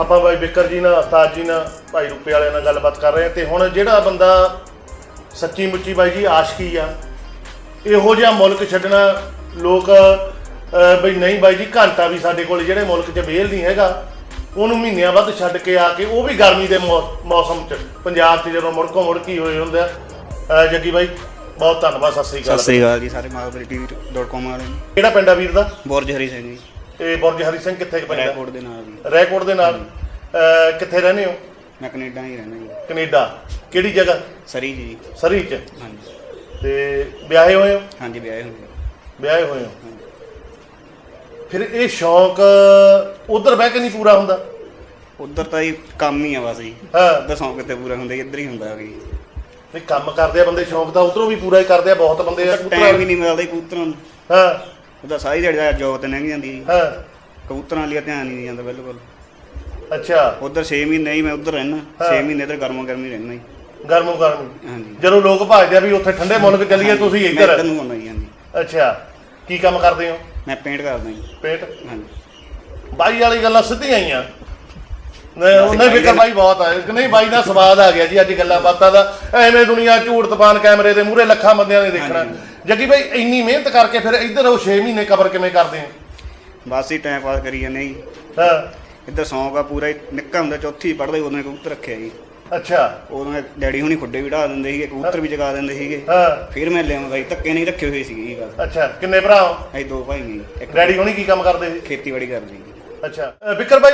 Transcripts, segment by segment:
ਆਪਾਂ ਬਾਈ ਬਿੱਕਰ ਜੀ ਨਾਲ ਉਸਤਾਦ ਜੀ ਨਾਲ ਭਾਈ ਰੂਪੇ ਵਾਲਿਆਂ ਨਾਲ ਗੱਲਬਾਤ ਕਰ ਰਹੇ ਹਾਂ ਤੇ ਹੁਣ ਜਿਹੜਾ ਬੰਦਾ ਸੱਚੀ ਮੁੱਚੀ ਬਾਈ ਜੀ ਆਸ਼ਕੀ ਆ ਇਹੋ ਜਿਹਾ ਮੁਲਕ ਛੱਡਣਾ ਲੋਕ ਬਈ ਨਹੀਂ ਬਾਈ ਜੀ ਘੰਟਾ ਵੀ ਸਾਡੇ ਕੋਲ ਜਿਹੜੇ ਮੁਲਕ 'ਚ ਵੇਲ ਨਹੀਂ ਹੈਗਾ ਉਹਨੂੰ ਮਹੀਨਿਆਂ ਵੱਧ ਛੱਡ ਕੇ ਆ ਕੇ ਉਹ ਵੀ ਗਰਮੀ ਦੇ ਮੌਸਮ 'ਚ ਪੰਜਾਬ 'ਚ ਜਦੋਂ ਮੁੜਕੋ ਮੁੜਕੀ ਹੋਏ ਹੁੰਦੇ ਆ। ਜੱਗੀ ਬਾਈ ਬਹੁਤ ਧੰਨਵਾਦ ਸਤਿ ਸ੍ਰੀ ਸਤਿ ਅਕਾਲ ਸ੍ਰੀ ਅਕਾਲ ਜੀ ਸਾਰੇ ਮਾਗਬਰੀ.com ਵਾਲੇ ਨੂੰ। ਕਿਹੜਾ ਪਿੰਡ ਆ ਵੀਰ ਦਾ? ਬੋਰਜ ਹਰੀ ਸਿੰਘ ਜੀ। ਇਹ ਬੁਰਜ ਹਰੀ ਸਿੰਘ ਕਿੱਥੇ ਪੈਂਦਾ? ਰੈਕੋਰਡ ਦੇ ਨਾਲ ਜੀ ਰੈਕੋਰਡ ਦੇ ਨਾਲ? ਅਹ, ਕਿੱਥੇ ਰਹਿੰਦੇ ਹੋ? ਮੈਂ ਕੈਨੇਡਾ ਹੀ ਰਹਿਣਾ ਜੀ। ਕੈਨੇਡਾ। ਕਿਹੜੀ ਜਗ੍ਹਾ? ਸਰੀ ਜੀ। ਸਰੀ 'ਚ। ਹਾਂਜੀ। ਤੇ ਵਿਆਹੇ ਹੋਏ ਹੋ? ਹਾਂਜੀ ਵਿਆਹੇ ਹੋਏ ਵਿਆਹੇ ਹੋਏ ਹੋ? ਫਿਰ ਇਹ ਸ਼ੌਂਕ ਉਧਰ ਬਹਿ ਕੇ ਨਹੀਂ ਪੂਰਾ ਹੁੰਦਾ? ਉਧਰ ਤਾਂ ਹੀ ਕੰਮ ਹੀ ਆ ਬਸ ਜੀ। ਹਾਂ। ਉਧਰ ਸੌਂਕ ਕਿਤੇ ਪੂਰਾ ਹੁੰਦਾ ਜੀ, ਇੱਧਰ ਹੀ ਹੁੰਦਾ ਜੀ ਨਹੀਂ ਕੰਮ ਕਰਦੇ ਆ ਬੰਦੇ ਸ਼ੌਂਕ ਤਾਂ ਉਧਰੋਂ ਵੀ ਪੂਰਾ ਹੀ ਕਰਦੇ ਆ ਬਹੁਤ ਬੰਦੇ ਆ ਟਾਈਮ ਵੀ ਨਹੀਂ ਮਿਲਦਾ ਜੀ ਕਬੂਤਰਾਂ ਨੂੰ। ਹਾਂ। ਉਹਦਾ ਸਾਰੀ ਦਿਹਾੜੀ ਦਾ ਜੋਬ ਤੇ ਲੰਘ ਜਾਂਦੀ ਜੀ ਹਾਂ। ਕਬੂਤਰਾਂ ਲਈ ਧਿਆਨ ਹੀ ਨਹੀਂ ਜਾਂਦਾ ਬਿਲਕੁਲ। ਅੱਛਾ। ਉਧਰ 6 ਮਹੀਨੇ ਹੀ ਮੈਂ ਉਧਰ ਰਹਿਣਾ 6 ਮਹੀਨੇ ਇੱਧਰ ਗਰਮੋ ਗਰਮੀ ਰਹਿਣਾ ਜੀ। ਗਰਮੋ ਗਰਮੀ। ਹਾਂਜੀ। ਜਦੋਂ ਲੋਕ ਭਾਜਦੇ ਆ ਵੀ ਉੱਥੇ ਠੰਡੇ ਮੁਲਕ ਚੱਲੀਏ ਤੁਸੀਂ ਮੈਂ ਇੱਧਰ। ਇੱਧਰ ਨੂੰ ਆਉਣਾ ਜੀ ਹਾਂਜੀ। ਅੱਛਾ। ਕੀ ਕੰਮ ਕਰਦੇ ਹੋ? ਮੈਂ ਪੇਂਟ ਕਰਦਾ ਜੀ। ਪੇਟ? ਹਾਂਜੀ। ਬਾਈ ਵਾਲੀ ਗੱਲਾਂ ਸਿੱਧੀਆਂ ਆਈਆਂ ਨਹੀਂ ਉਹਨੇ ਫਿਕਰ ਬਾਈ ਬਹੁਤ ਆ। ਕਿ ਨਹੀਂ ਬਾਈ ਦਾ ਸਵਾਦ ਆ ਗਿਆ ਜੀ ਅੱਜ ਗੱਲਾਂ ਬਾਤਾਂ ਦਾ। ਐਵੇਂ ਦੁਨੀਆ ਝੂਠ ਤਪਾਨ ਕੈਮਰੇ ਦੇ ਮੂਹਰੇ ਲੱਖਾਂ ਬੰਦਿਆਂ ਨੇ ਦੇਖਣਾ। ਜੱਗੀ ਬਾਈ ਇੰਨੀ ਮਿਹਨਤ ਕਰਕੇ ਫਿਰ ਇੱਧਰ ਉਹ 6 ਮਹੀਨੇ ਕਵਰ ਕਿਵੇਂ ਕਰਦੇ ਆ? ਬਸ ਹੀ ਟਾਈਮ ਪਾਸ ਕਰੀ ਜਾਂਦੇ ਜੀ। ਹਾਂ। ਇੱਧਰ ਸੌਂਕ ਆ ਪੂਰਾ ਹੀ ਨਿੱਕਾ ਹੁੰਦਾ ਚੌਥੀ ਪੜ੍ਹਦੇ ਹੀ ਕਬੂਤਰ ਰੱਖਿਆ ਜੀ। ਅੱਛਾ। ਉਦੋਂ ਇਹ ਡੈਡੀ ਹੁਣੀ ਖੁੱਡੇ ਵੀ ਢਾ ਦਿੰਦੇ ਸੀਗੇ ਕਬੂਤਰ ਵੀ ਜਗਾ ਦਿੰਦੇ ਸੀਗੇ। ਹਾਂ। ਫਿਰ ਮੈਂ ਲਿਆਉਂਦਾ ਜੀ ਧੱਕੇ ਨਹੀਂ ਰੱਖੇ ਹੋਏ ਸੀਗੇ ਅੱਛਾ ਕਿੰਨੇ ਭਰਾ ਹੋ? ਅਸੀਂ ਦੋ ਭਾਈ ਨੇ ਜੀ। ਇੱਕ ਡੈਡੀ ਹੁਣੀ ਕੀ ਕੰਮ ਕਰਦੇ ਸੀ? ਖੇਤੀਬਾੜੀ ਕਰਦੇ ਜੀ। ਅੱਛਾ। ਅ, ਵਿਕਰ ਬਾਈ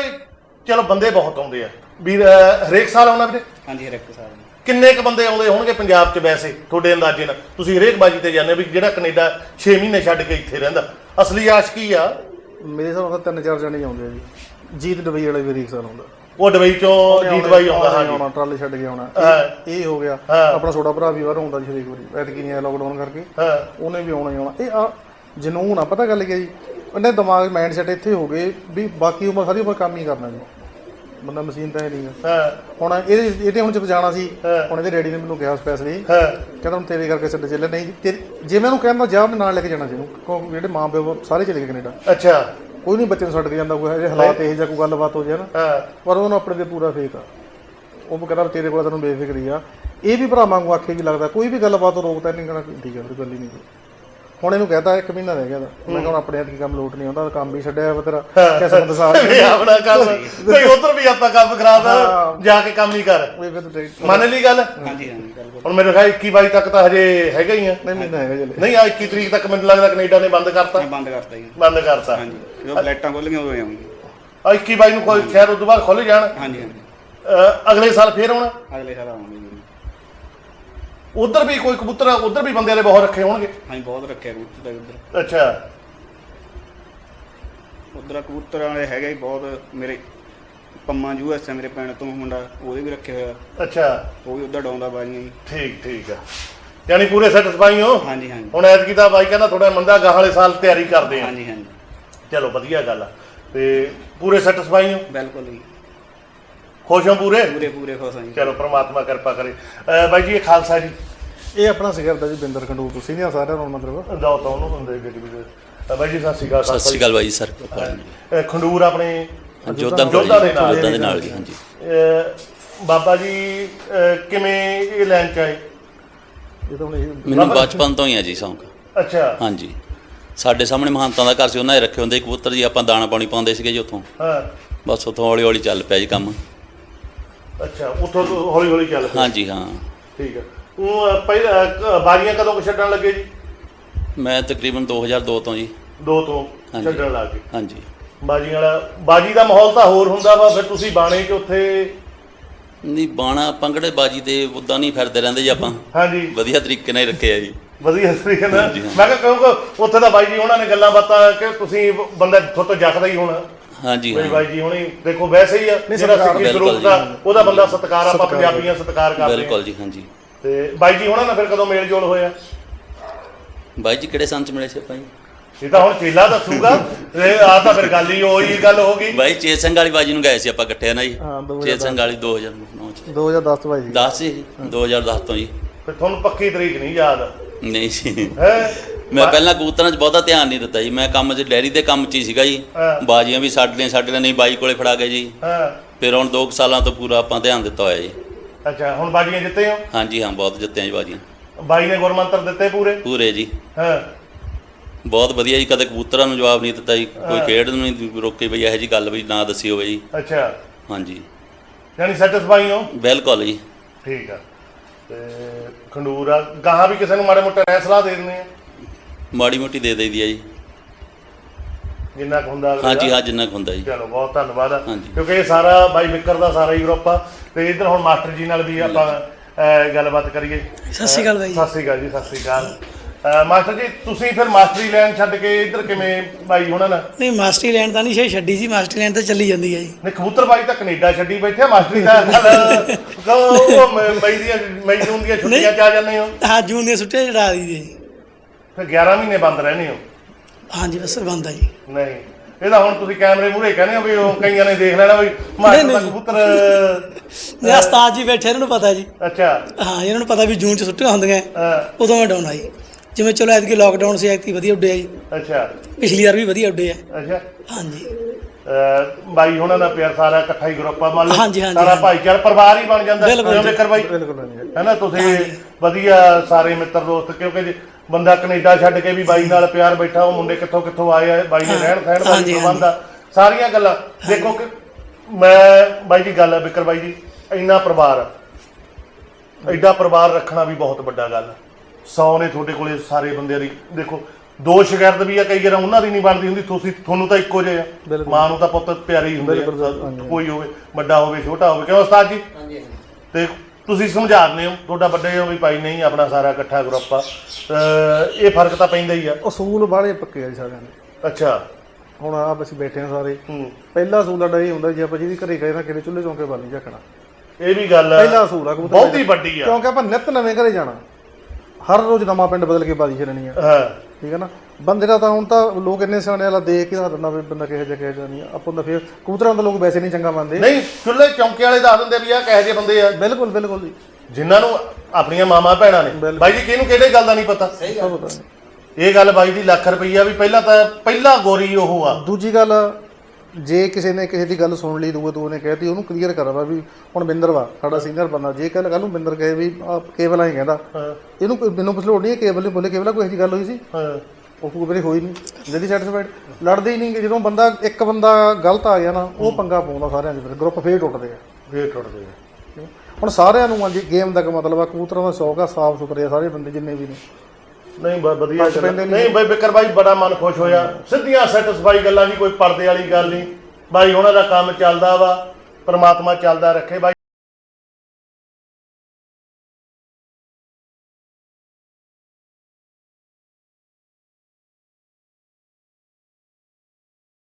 ਚਲੋ ਬੰਦੇ ਬਹੁਤ ਆਉਂਦੇ ਆ। ਵੀ ਅ, ਹਰੇਕ ਸਾਲ ਆਉਣਾ ਵੀਰੇ? ਹਾਂਜੀ ਹਰ ਇੱਕ ਸਾਲ। ਨੂੰ। ਕਿੰਨੇ ਕ ਬੰਦੇ ਆਉਂਦੇ ਹੋਣਗੇ ਪੰਜਾਬ 'ਚ ਵੈਸੇ ਤੁਹਾਡੇ ਅੰਦਾਜ਼ੇ ਨਾਲ? ਤੁਸੀਂ ਹਰੇਕ ਬਾਜੀ ਤੇ ਜਾਂਦੇ ਹੋ ਵੀ ਜਿਹੜਾ ਕੈਨੇਡਾ 6 ਮਹੀਨੇ ਛੱਡ ਕੇ ਇੱਥੇ ਰਹਿੰਦਾ। ਅਸਲੀ ਆਸ਼ਕੀ ਆ? ਮੇਰੇ ਹਿਸਾਬ ਨਾਲ ਤਿੰਨ ਚਾਰ ਜਣੇ ਆਉਂਦੇ ਆ ਜੀ। ਜੀਤ ਡਬਈ ਵਾਲੇ ਵੀ ਰੀਕਸਨ ਹੁੰਦਾ ਉਹ ਦੁਬਈ ਚੋਂ ਜੀਤ ਬਾਈ ਆਉਂਦਾ ਹਾਂ ਆਉਣਾ ਟਰਾਲੇ ਛੱਡ ਕੇ ਆਉਣਾ। ਇਹ- ਹੋ। ਗਿਆ। ਆਪਣਾ ਛੋਟਾ ਭਰਾ ਵੀ ਬਾਹਰ ਹੁੰਦਾ ਜੀ ਹਰੇਕ ਵਾਰੀ ਐਤਕੀ ਨਹੀਂ ਆਇਆ ਲੋਕਡਾਊਨ ਕਰਕੇ। ਉਹਨੇ ਵੀ ਆਉਣਾ ਹੀ ਆਉਣਾ। ਇਹ ਆ ਜਨੂਨ ਆ ਪਤਾ ਗੱਲ ਕੀ ਜੀ? ਉਹਨੇ ਦਿਮਾਗ ਮਾਈਂਡ ਸੈਟ ਇੱਥੇ ਹੋ ਗਏ ਵੀ ਬਾਕੀ ਉਮਰ ਸਾਰੀ ਉਮਰ ਕੰਮ ਹੀ ਕਰਨਾ ਜੀ। ਬੰਦਾ ਮਸ਼ੀਨ ਤਾਂ ਹੈ ਨਹੀਂ ਗਾ। ਹਾਂ। ਹੁਣ ਇਹਦੇ ਇਹਦੇ ਹੁਣ ਜਦ ਜਾਣਾ ਸੀ। ਹੁਣ ਇਹਦੇ ਡੈਡੀ ਨੇ ਮੈਨੂੰ ਕਿਹਾ ਸਪੈਸ਼ਲੀ ਹਾਂ। ਕਹਿੰਦਾ ਹੁਣ ਤੇਰੇ ਕਰਕੇ ਛੱਡ ਚੱਲੇ ਨਹੀਂ ਤੇਰੀ ਜੇ ਮੈਂ ਉਹਨੂੰ ਕਹਿੰਦਾ ਜਾ ਉਹਨੇ ਨਾਲ ਲੈ ਕੇ ਜਾਣਾ ਸੀ ਉਹਨੂੰ ਜਿਹੜੇ ਮਾਂ ਪਿਓ ਸਾਰੇ ਚਲੇ ਗਏ ਕੈਨੇਡਾ। ਅੱਛਾ। ਕੋਈ ਨਹੀਂ ਬੱਚੇ ਨੂੰ ਛੱਡ ਕੇ ਜਾਂਦਾ ਕੋਈ ਇਹੋ ਹਾਲਾਤ ਇਹ ਜਿਹਾ ਕੋਈ ਗੱਲਬਾਤ ਹੋ ਜਾਏ ਨਾ। ਹਾਂ। ਪਰ ਉਹਨੂੰ ਆਪਣੇ ਤੇ ਪੂਰਾ ਫੇਕ ਆ। ਉਹ ਕਹਿੰਦਾ ਵੀ ਤੇਰੇ ਕੋਲ ਤੈਨੂੰ ਬੇਫਿਕਰੀ ਆ। ਇਹ ਵੀ ਭਰਾ ਵਾਂਗੂ ਆਖੇ ਵੀ ਲੱਗਦਾ ਕੋਈ ਵੀ ਗੱਲਬਾਤ ਰੋਕਦਾ ਨਹੀਂ ਕਹਿੰਦਾ ਠੀਕ ਹੈ ਕੋਈ ਗੱਲ ਹੀ ਨਹੀਂ। ਹੁਣ ਇਹਨੂੰ ਕਹਤਾ ਇੱਕ ਮਹੀਨਾ ਰਹਿ ਗਿਆ ਦਾ ਮੈਂ ਕਿਹਾ ਹੁਣ ਆਪਣੇ ਹੱਥ ਕੀ ਕੰਮ ਲੋਟ ਨਹੀਂ ਆਉਂਦਾ ਕੰਮ ਵੀ ਛੱਡਿਆ ਵਾ ਤੇਰਾ। ਕਿਸ ਨੂੰ ਦਸਾ ਵੀ ਆਪਣਾ ਕੰਮ ਕੋਈ ਉਧਰ ਵੀ ਆਪਾਂ ਕੰਮ ਕਰਾਦਾ ਜਾ ਕੇ ਕੰਮ ਹੀ ਕਰ। ਉਹ ਫਿਰ ਤੇ ਮੰਨ ਲਈ ਗੱਲ? ਹਾਂਜੀ ਹਾਂਜੀ ਹੁਣ ਮੇਰੇ ਖਿਆਲ 21 22 ਤੱਕ ਤਾਂ ਹਜੇ ਹੈਗਾ ਹੀ ਆ। ਨਹੀਂ ਮਹੀਨਾ ਹੈਗਾ ਜਲੇ ਨਹੀਂ ਆ 21 ਤਰੀਕ ਤੱਕ ਮੈਨੂੰ ਲੱਗਦਾ ਕੈਨੇਡਾ ਨੇ ਬੰਦ ਕਰਤਾ। ਬੰਦ ਕਰਤਾ ਜੀ। ਬੰਦ ਕਰਤਾ। ਹਾਂਜੀ ਜਦੋਂ ਫਲੈਟਾਂ ਖੁੱਲ ਗਈਆਂ ਉਦੋਂ ਆਉਂਗੀ ਆ 21 22 ਨੂੰ ਕੋਈ ਸ਼ਾਇਦ ਉਦੋਂ ਬਾਅਦ ਖੁੱਲ ਜਾਣ। ਹਾਂਜੀ ਹਾਂਜੀ। ਅਗਲੇ ਸਾਲ ਫੇਰ ਆਉਣਾ? ਅਗਲੇ ਸਾਲ ਆਉਂਗੀ ਜੀ। ਉਧਰ ਵੀ ਕੋਈ ਕਬੂਤਰ ਉਧਰ ਵੀ ਬੰਦਿਆਂ ਦੇ ਬਹੁਤ ਰੱਖੇ ਹੋਣਗੇ। ਹਾਂਜੀ ਬਹੁਤ ਰੱਖਿਆ ਕਬੂਤਰ ਤਾਂ ਉੱਧਰ ਅੱਛਾ। ਉਧਰ ਕਬੂਤਰ ਵਾਲੇ ਹੈਗੇ ਬਹੁਤ ਮੇਰੇ ਪੰਮਾ ਯੂਐਸ ਮੇਰੇ ਪਿੰਡ ਤੋਂ ਮੁੰਡਾ ਉਹਦੇ ਵੀ ਰੱਖੇ ਹੋਇਆ। ਅੱਛਾ। ਉਹ ਵੀ ਉਧਰ ਡਾਉਂਦਾ ਬਾਜੀਆਂ ਜੀ। ਠੀਕ ਠੀਕ ਆ। ਯਾਨੀ ਪੂਰੇ ਸੈਟੀਸਫਾਈ ਹੋ? ਹਾਂਜੀ ਹਾਂਜੀ। ਹੁਣ ਐਤਕੀ ਦਾ ਬਾਈ ਕਹਿੰਦਾ ਥੋੜਾ ਮੰਦਾ ਗਾਹ ਵਾਲੇ ਸਾਲ ਤਿਆਰੀ ਕਰਦੇ ਆ। ਹਾਂਜੀ ਹਾਂਜੀ। ਚਲੋ ਵਧੀਆ ਗੱਲ ਆ। ਤੇ ਪੂਰੇ ਸੈਟੀਸਫਾਈ ਹੋ? ਬਿਲਕੁਲ ਜੀ। ਖੁਸ਼ ਹੋ ਪੂਰੇ? ਪੂਰੇ ਪੂਰੇ ਖੁਸ਼ ਹਾਂ ਜੀ। ਚਲੋ ਪ੍ਰਮਾਤਮਾ ਕਿਰਪਾ ਕਰੇ। ਬਾਈ ਜੀ ਇਹ ਖਾਲਸਾ ਜੀ। ਇਹ ਆਪਣਾ ਸਿਗਰਦਾ ਜੀ ਬਿੰਦਰ ਖੰਡੂਰ ਤੁਸੀਂ ਨਹੀਂ ਸਾਰਿਆਂ ਨੂੰ ਮਤਲਬ? ਜਾਓ ਤਾਂ ਉਹਨੂੰ ਹੁੰਦੇ ਗੱਡੀ ਵੀ ਬਾਈ ਜੀ ਸਤਿ ਸ਼੍ਰੀ ਅਕਾਲ ਸਤਿ ਸ਼੍ਰੀ ਅਕਾਲ ਬਾਈ ਜੀ ਸਰ। ਖੰਡੂਰ ਆਪਣੇ ਜੋਧਾ ਜੋਧਾ ਦੇ ਨਾਲ। ਜੋਧਾ ਦੇ ਨਾਲ ਜੀ ਹਾਂਜੀ। ਅ, ਬਾਬਾ ਜੀ ਕਿਵੇਂ ਇਹ ਲਾਈਨ ਚ ਆਏ? ਇਹ ਤਾਂ ਹੁਣ ਇਹ ਮੈਨੂੰ ਬਚਪਨ ਤੋਂ ਹੀ ਆ ਜੀ ਸ਼ੌਂਕ। ਅੱਛਾ। ਹਾਂਜੀ। ਸਾਡੇ ਸਾਹਮਣੇ ਮਹੰਤਾਂ ਦਾ ਘਰ ਸੀ ਉਹਨਾਂ ਦੇ ਰੱਖੇ ਹੁੰਦੇ। ਕਬੂਤਰ ਜੀ ਆਪਾਂ ਦਾਣਾ ਪਾਣੀ ਪਾਉਂਦੇ ਸੀਗੇ ਜੀ ਉੱਥੋਂ। ਹਾਂ। ਬਸ ਉੱਥੋਂ ਹੌਲੀ ਹੌਲੀ ਚੱਲ ਪਿਆ ਜੀ ਕੰਮ। ਅੱਛਾ ਉੱਥੋਂ ਤੋਂ ਹੌਲੀ ਹੌਲੀ ਚੱਲ ਪਿਆ ਹਾਂਜੀ ਹਾਂ। ਠੀਕ ਹੈ ਉਹ ਅ, ਪਹਿਲਾਂ ਅ, ਬਾਜੀਆਂ ਕਦੋਂ ਕੁ ਛੱਡਣ ਲੱਗੇ ਜੀ? ਮੈਂ ਤਕਰੀਬਨ 2002 ਤੋਂ ਜੀ। ਦੋ ਤੋਂ ਹਾਂਜੀ। ਛੱਡਣ ਲੱਗ ਗਏ। ਹਾਂਜੀ। ਬਾਜੀ ਵਾਲਾ ਬਾਜੀ ਦਾ ਮਾਹੌਲ ਤਾਂ ਹੋਰ ਹੁੰਦਾ ਵਾ ਫਿਰ ਤੁਸੀਂ ਬਾਣੇ 'ਚ ਉੱਥੇ? ਨਹੀਂ ਬਾਣਾ ਪੰਗੜੇ ਬਾਜੀ ਤੇ ਉਦਾਂ ਨਹੀਂ ਫਿਰਦੇ ਰਹਿੰਦੇ ਜੀ ਆਪਾਂ। ਹਾਂਜੀ। ਵਧੀਆ ਤਰੀਕੇ ਨਾਲ ਹੀ ਰੱਖੇ ਆ ਜੀ। ਵਧੀਆ ਤਰੀਕੇ ਨਾਲ। ਹਾਂਜੀ, ਹਾਂ। ਮੈਂ ਕਿਹਾ ਕਿਉਂਕਿ ਉੱਥੇ ਤਾਂ ਬਾਈ ਜੀ ਉਹਨਾਂ ਨੇ ਗੱਲਾਂ ਬਾਤਾਂ ਕਿ ਤੁਸੀਂ ਬੰਦਾ ਥੋਤੋਂ ਜੱਕਦਾ ਹੀ ਹੋਣਾ। ਹਾਂਜੀ ਬਈ ਹਾਂ। ਬਾਈ ਜੀ ਹੁਣੀ ਦੇਖੋ ਵੈਸੇ ਹੀ ਆ ਜਿਹੜਾ ਸਿੱਖੀ ਸਰੂਪ ਦਾ ਜੀ। ਉਹਦਾ ਬੰਦਾ ਸਤਿਕਾਰ ਆਪਾਂ ਪੰਜਾਬੀਆਂ ਸਤਿਕਾਰ ਕਰਦੇ ਹਾਂ। ਬਿਲਕੁਲ ਜੀ ਹਾਂਜੀ। ਤੇ ਬਾਈ ਜੀ ਹੁਣਾਂ ਨਾਲ ਫਿਰ ਕਦੋਂ ਮੇਲ ਜੋਲ ਹੋਇਆ? ਬਾਈ ਜੀ ਕਿਹੜੇ ਚ ਮਿਲੇ ਸੀ ਆਪਾਂ ਜੀ? ਇਹ ਤਾਂ ਹੁਣ ਚੇਲਾ ਦੱਸੂਗਾ। ਇਹ ਆ ਤਾਂ ਫਿਰ ਗੱਲ ਹੀ ਉਹੀ ਗੱਲ ਹੋ ਗਈ। ਬਾਈ ਚੇਤ ਸਿੰਘ ਵਾਲੀ ਬਾਜੀ ਨੂੰ ਗਏ ਸੀ ਆਪਾਂ ਇਕੱਠੇ ਨਾ ਜੀ। ਚੇਤ ਸਿੰਘ ਵਾਲੀ 2009 ਚ। 2010 ਚ ਭਾਈ ਜੀ। 10 ਸੀ 2010 ਤੋਂ ਜੀ। ਫਿਰ ਤੁਹਾਨੂੰ ਪੱਕੀ ਤਰੀਕ ਨਹੀਂ ਯਾਦ? ਨਹੀਂ ਜੀ ਹੈ? ਮੈਂ ਪਹਿਲਾਂ ਕਬੂਤਰਾਂ 'ਚ ਬਹੁਤਾ ਧਿਆਨ ਨਹੀਂ ਦਿੱਤਾ ਜੀ। ਮੈਂ ਕੰਮ 'ਚ ਡੈਰੀ ਦੇ ਕੰਮ 'ਚ ਹੀ ਸੀਗਾ ਜੀ। ਹਾਂ। ਬਾਜੀਆਂ ਵੀ ਸਾਡੇ ਸਾਡੇ ਨਹੀਂ ਬਾਈ ਕੋਲੇ ਫੜਾ ਗਏ ਜੀ। ਹਾਂ। ਫਿਰ ਹੁਣ 2 ਸਾਲਾਂ ਤੋਂ ਪੂਰਾ ਆਪਾਂ ਧਿਆਨ ਦਿੱਤਾ ਹੋਇਆ ਜੀ। ਅੱਛਾ ਹੁਣ ਬਾਜੀਆਂ ਜਿੱਤੇ ਹੋ? ਹਾਂਜੀ ਹਾਂ ਬਹੁਤ ਜਿੱਤੇ ਆ ਜੀ ਬਾਜੀਆਂ। ਬਾਈ ਨੇ ਗੁਰਮੰਤਰ ਦਿੱਤੇ ਪੂਰੇ? ਪੂਰੇ ਜੀ। ਹਾਂ। ਬਹੁਤ ਵਧੀਆ ਜੀ ਕਦੇ ਕਬੂਤਰਾਂ ਨੂੰ ਜਵਾਬ ਨਹੀਂ ਦਿੱਤਾ ਜੀ। ਕੋਈ ਖੇਡ ਨੂੰ ਨਹੀਂ ਰੋਕੇ ਬਈ ਇਹੋ ਜੀ ਗੱਲ ਵੀ ਨਾ ਦੱਸੀ ਹੋਵੇ ਜੀ। ਅੱਛਾ। ਹਾਂਜੀ। ਯਾਨੀ ਸੈਟੀਸਫਾਈ ਹੋ? ਬਿਲਕੁਲ ਜੀ। ਠੀਕ ਆ। ਤੇ ਖੰਡੂਰ ਆ। ਗਾਹਾਂ ਵੀ ਕਿਸੇ ਨੂੰ ਮਾੜੇ ਮੋਟੇ ਰਹਿ ਸਲਾਹ ਦੇ ਦਿੰਦੇ ਆ। ਮਾੜੀ ਮੋਟੀ ਦੇ ਦੇਈਦੀ ਆ ਜੀ। ਜਿੰਨਾ ਕੁ ਹੁੰਦਾ ਅਗਲੇ ਹਾਂਜੀ ਦਾ। ਹਾਂ ਜਿੰਨਾ ਕੁ ਹੁੰਦਾ ਜੀ। ਚਲੋ ਬਹੁਤ ਧੰਨਵਾਦ। ਹਾਂਜੀ। ਕਿਉਂਕਿ ਇਹ ਸਾਰਾ ਬਾਈ ਵਿਕਰ ਦਾ ਸਾਰਾ ਹੀ ਗਰੁੱਪ ਆ। ਤੇ ਇੱਧਰ ਹੁਣ ਮਾਸਟਰ ਜੀ ਨਾਲ ਵੀ ਆਪਾਂ ਅਹ, ਗੱਲਬਾਤ ਕਰੀਏ। ਸਤਿ ਸ਼੍ਰੀ ਅਕਾਲ ਬਾਈ। ਸਤਿ ਸ਼੍ਰੀ ਅਕਾਲ ਜੀ ਸਤਿ ਸ਼੍ਰੀ ਅਕਾਲ। ਅਹ, ਮਾਸਟਰ ਜੀ ਤੁਸੀਂ ਫਿਰ ਮਾਸਟਰੀ ਲਾਈਨ ਛੱਡ ਕੇ ਇੱਧਰ ਕਿਵੇਂ ਬਾਈ ਹੁਣਾਂ ਨਾਲ ਨਹੀਂ ਮਾਸਟਰੀ ਲੈਣ ਤਾਂ ਨਹੀਂ ਛੇ ਛੱਡੀ ਜੀ ਮਾਸਟਰੀ ਲੈਣ ਤਾਂ ਚੱਲੀ ਜਾਂਦੀ ਹੈ ਜੀ। ਨੇ ਕਬੂਤਰ ਬਾਈ ਤਾਂ ਕੈਨੇਡਾ ਛੱਡੀ ਬੈਠੇ ਆ, ਮਾਸਟਰੀ ਦਾ ਗੱਲ ਉਹ ਮ- ਮਈ ਦੀਆਂ ਮਈ ਜੂਨ ਦੀਆਂ ਛੁੱਟੀਆਂ ਚ ਆ ਜਾਂਦੇ ਹੋ। ਹਾਂ ਜੂਨ ਦੀਆਂ ਛੁੱਟੀਆਂ ਚੜਾ ਦੀ ਜੀ। ਫਿਰ 11 ਮਹੀਨੇ ਬੰਦ ਰਹਿੰਦੇ ਹੋ? ਹਾਂਜੀ ਬਸ ਬੰਦਾ ਜੀ। ਨਹੀਂ। ਇਹਦਾ ਹੁਣ ਤੁਸੀਂ ਕੈਮਰੇ ਮੂਹਰੇ ਕਹਿੰਦੇ ਹੋ ਵੀ ਉਹ ਕਈਆਂ ਨੇ ਦੇਖ ਲੈਣਾ ਵੀ ਮਾਸਟਰ ਦਾ। ਕਬੂਤਰ ਨੇ ਉਸਤਾਦ ਜੀ ਬੈਠੇ ਇਹਨਾਂ ਨੂੰ ਪਤਾ ਜੀ। ਅੱਛਾ। ਹਾਂ ਇਹਨਾਂ ਨੂੰ ਪਤਾ ਵੀ ਜੂਨ ਚ ਛੁੱਟੀਆਂ ਹੁੰਦੀਆਂ। ਉਦੋਂ ਮੈਂ ਡਾਉਣ ਆਈ। ਜਿਵੇਂ ਚਲੋ ਐਤਕੀ ਲੋਕਡਾਊਨ ਸੀ ਐਤਕੀ ਵਧੀਆ ਉੱਡਿਆ ਜੀ। ਅੱਛਾ। ਪਿਛਲੀ ਵਾਰ ਵੀ ਵਧੀਆ ਉੱਡੇ ਆ। ਅੱਛਾ। ਹਾਂਜੀ। ਬਾਈ ਹੁਣਾਂ ਦਾ ਪਿਆਰ ਸਾਰਾ ਇਕੱਠਾ ਹੀ ਗਰੁੱਪ ਆ ਮੰਨ ਲਓ। ਹਾਂਜੀ, ਹਾਂਜੀ, ਸਾਰਾ। ਭਾਈਚਾਰਾ ਪਰਿਵਾਰ ਹੀ ਬਣ ਜਾਂਦਾ ਬਿਲਕੁਲ ਕਿਉਂ ਜੀ। ਵਿਕਰ ਬਾਈ। ਬਿਲਕੁਲ ਨਹੀਂ ਹੈ ਨਾ ਤੁਸੀਂ ਵਧੀਆ ਸਾਰੇ ਮਿੱਤਰ ਦੋਸਤ ਕਿਉਂਕਿ ਜੇ ਬੰਦਾ ਕੈਨੇਡਾ ਛੱਡ ਕੇ ਵੀ ਬਾਈ ਨਾਲ ਪਿਆਰ ਬੈਠਾ ਉਹ ਮੁੰਡੇ ਕਿੱਥੋਂ ਕਿੱਥੋਂ ਆਏ ਆ ਬਾਈ ਨੇ ਰਹਿਣ ਸਹਿਣ ਦਾ ਹਾਂਜੀ, ਪ੍ਰਬੰਧ ਆ। ਸਾਰੀਆਂ ਗੱਲਾਂ। ਦੇਖੋ ਕਿ ਮੈਂ ਬਾਈ ਜੀ ਗੱਲ ਹੈ ਵਿਕਰ ਬਾਈ ਜੀ ਇੰਨਾ ਪਰਿਵਾਰ ਆ। ਐਡਾ ਪਰਿਵਾਰ ਰੱਖਣਾ ਵੀ ਬਹੁਤ ਵੱਡਾ ਗੱਲ ਹੈ 100 ਨੇ ਤੁਹਾਡੇ ਕੋਲੇ ਸਾਰੇ ਬੰਦਿਆਂ ਦੀ ਦੇਖੋ ਦੋ ਸ਼ਗਿਰਦ ਵੀ ਆ ਕਈ ਵਾਰ ਉਹਨਾਂ ਦੀ ਨਹੀਂ ਬਣਦੀ ਹੁੰਦੀ ਤੁਸੀਂ ਤੁਹਾਨੂੰ ਤਾਂ ਇੱਕੋ ਜਿਹੇ ਆ। ਮਾਂ ਨੂੰ ਤਾਂ ਪੁੱਤ ਪਿਆਰੇ ਹੀ ਹੁੰਦੇ ਹਾਂਜੀ। ਕੋਈ ਹੋਵੇ ਵੱਡਾ ਹੋਵੇ ਛੋਟਾ ਹੋਵੇ। ਕਿਉਂ ਉਸਤਾਦ ਜੀ? ਤੇ ਤੁਸੀਂ ਸਮਝਾਉਂਦੇ ਹੋ ਤੁਹਾਡਾ ਵੱਡੇ ਹੋ ਵੀ ਭਾਈ ਨਹੀਂ ਆਪਣਾ ਸਾਰਾ ਇਕੱਠਾ ਗਰੁੱਪ ਆ ਇਹ ਫ਼ਰਕ ਤਾਂ ਪੈਂਦਾ ਹੀ ਆ। ਅਸੂਲ ਬਾਹਲੇ ਪੱਕੇ ਆ ਜੀ ਸਾਰਿਆਂ ਦੇ। ਅੱਛਾ। ਹੁਣ ਆਪ ਅਸੀਂ ਬੈਠੇ ਆ ਸਾਰੇ। ਹੂੰ। ਪਹਿਲਾ ਅਸੂਲ ਸਾਡਾ ਇਹ ਹੁੰਦਾ ਜੇ ਆਪਾਂ ਜਿਹਦੀ ਘਰੇ ਗਏ ਨਾ ਕਿਤੇ ਚੁੱਲ੍ਹੇ ਚੌਂਕੇ ਵੱਲ ਨਹੀਂ ਝੱਕਣਾ। ਇਹ ਵੀ ਗੱਲ ਪਹਿਲਾ ਅਸੂਲ ਆ ਕਬੂਤਰ ਬਹੁਤੀ ਵੱਡੀ ਆ। ਕਿਉਂਕਿ ਆਪਾਂ ਨਿਤ ਨਵੇਂ ਘਰੇ ਜਾਣਾ। ਹਰ ਰੋਜ਼ ਨਵਾਂ ਪਿੰਡ ਬਦਲ ਕੇ ਬਾਜੀ ਛੱਡਣੀ ਆ। ਹਾਂ। ਠੀਕ ਹੈ ਨਾ? ਬੰਦੇ ਦਾ ਤਾਂ ਹੁਣ ਤਾਂ ਲੋਕ ਇੰਨੇ ਸਿਆਣੇ ਵਾਲਾ ਦੇਖ ਕੇ ਹੱਥ ਨਾ ਵੀ ਬੰਦਾ ਕਿਹੋ ਜਿਹਾ ਕਿਹੋ ਜਿਹਾ ਨਹੀਂ। ਆ। ਆਪਾਂ ਤਾਂ ਫਿਰ ਕਬੂਤਰਾਂ ਦਾ ਲੋਕ ਵੈਸੇ ਨਹੀਂ ਚੰਗਾ ਮੰਨਦੇ। ਨਹੀਂ ਚੁੱਲ੍ਹੇ ਚੌਂਕੇ ਵਾਲੇ ਦੱਸ ਦਿੰਦੇ ਵੀ ਆ ਕਹੇ ਜਿਹੇ ਬੰਦੇ ਆ। ਬਿਲਕੁਲ ਬਿਲਕੁਲ ਜੀ। ਜਿਨ੍ਹਾਂ ਨੂੰ ਆਪਣੀਆਂ ਮਾਮਾ ਭੈਣਾਂ ਨੇ। ਬਾਈ ਜੀ ਕਿਹਨੂੰ ਕਿਹੜੇ ਗੱਲ ਦਾ ਨਹੀਂ ਪਤਾ? ਸਭ ਪਤਾ। ਇਹ ਗੱਲ ਬਾਈ ਦੀ ਲੱਖ ਰੁਪਈਆ ਵੀ ਪਹਿਲਾਂ ਤਾਂ ਪਹਿਲਾਂ ਗੋਰੀ ਉਹ ਆ। ਦੂਜੀ ਗੱਲ ਜੇ ਕਿਸੇ ਨੇ ਕਿਸੇ ਦੀ ਗੱਲ ਸੁਣ ਲਈ ਦੂਏ ਦੂਏ ਨੇ ਕਹਿਤੀ ਉਹਨੂੰ ਕਲੀਅਰ ਕਰਵਾ ਵੀ ਹੁਣ ਬਿੰਦਰ ਵਾ ਸਾਡਾ ਸੀਨੀਅਰ ਬੰਦਾ। ਜੇ ਕੱਲ ਕੱਲ ਨੂੰ ਬਿੰਦਰ ਕਹੇ ਵੀ ਆਹ ਕੇਵਲ ਆਈ ਕਹਿੰਦਾ ਇਹਨੂੰ ਕੋਈ- ਮੈਨੂੰ ਪੁੱਛ ਲੋੜ ਨਹੀਂ ਹੈ ਕੇਵਲ ਨੇ ਬੋਲੇ ਕੇਵਲਾ ਕੋਈ ਇਹੋ ਜਿਹੀ ਗੱਲ ਹੋਈ ਸੀ? ਹਾਂ। ਉਹ ਕੋਈ ਵੇਲੇ ਹੋਈ ਨਹੀਂ ਜਲਦੀ ਸੈਟੀਸਫਾਈਡ ਲੜਦੇ ਹੀ ਨਹੀਂ ਗੇ। ਜਦੋਂ ਬੰਦਾ ਇੱਕ ਬੰਦਾ ਗਲਤ ਆ ਗਿਆ ਨਾ ਉਹ ਪੰਗਾ ਪਾਉਂਦਾ ਸਾਰਿਆਂ ਦੇ ਵਿੱਚ ਗਰੁੱਪ ਫੇਰ ਟੁੱਟਦੇ ਆ। ਫੇਰ ਟੁੱਟਦੇ ਆ। ਹੁਣ ਸਾਰਿਆਂ ਨੂੰ ਅੱਜ ਗੇਮ ਦਾ ਕੀ ਮਤਲਬ ਆ ਕਬੂਤਰਾਂ ਦਾ ਸ਼ੌਕ ਆ ਸਾਫ਼ ਸੁਥਰੇ ਆ ਸਾਰੇ ਬੰਦੇ ਜਿੰਨੇ ਵੀ ਨੇ। ਨਹੀਂ ਬ- ਵਧੀਆ ਆ। ਪੈਂਦੇ ਨਹੀਂ। ਨਹੀਂ ਬਾਈ ਬਿਕਰ ਬਾਈ ਬੜਾ ਮਨ ਖੁਸ਼ ਹੋਇਆ ਸਿੱਧੀਆਂ ਸੈਟੀਸਫਾਈ ਗੱਲਾਂ ਨਹੀਂ ਕੋਈ ਪਰਦੇ ਵਾਲੀ ਗੱਲ ਨਹੀਂ ਬਾਈ ਉਹਨਾਂ ਦਾ ਕੰਮ ਚੱਲਦਾ ਵਾ ਪ੍ਰਮਾਤਮਾ ਚੱਲਦਾ ਰੱਖੇ ਬਾਈ